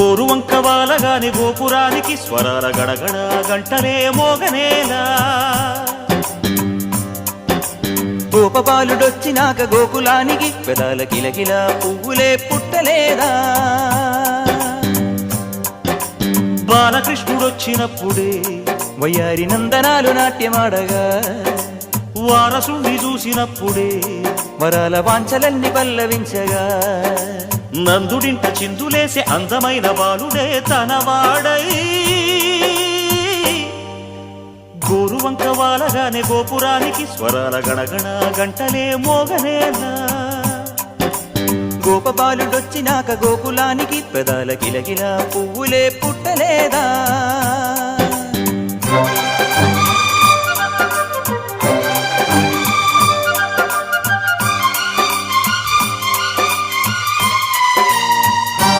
గోరువంక వాలగాని గోపురానికి స్వరాల గడగడ గంటలే మోగనేలా. గోపబాలుడొచ్చినాక గోకులానికి పెదాల కిలకిల పువ్వులే పుట్టలేదా. బాలకృష్ణుడొచ్చినప్పుడే వయ్యారి నందనాలు నాట్యమాడగా. వారసుని చూసినప్పుడే వరాల వాంఛలన్ని పల్లవించగా. నందుడింట చిందులేసే అందమైన బాలుడే తనవాడై. గోరువంక వాలగానే గోపురానికి స్వరాల గణగణ గంటలే మోగనేలా గోపబాలుడొచ్చినాక గోకులానికి పెదాల గిలగిలా పువ్వులే పుట్టలేదా?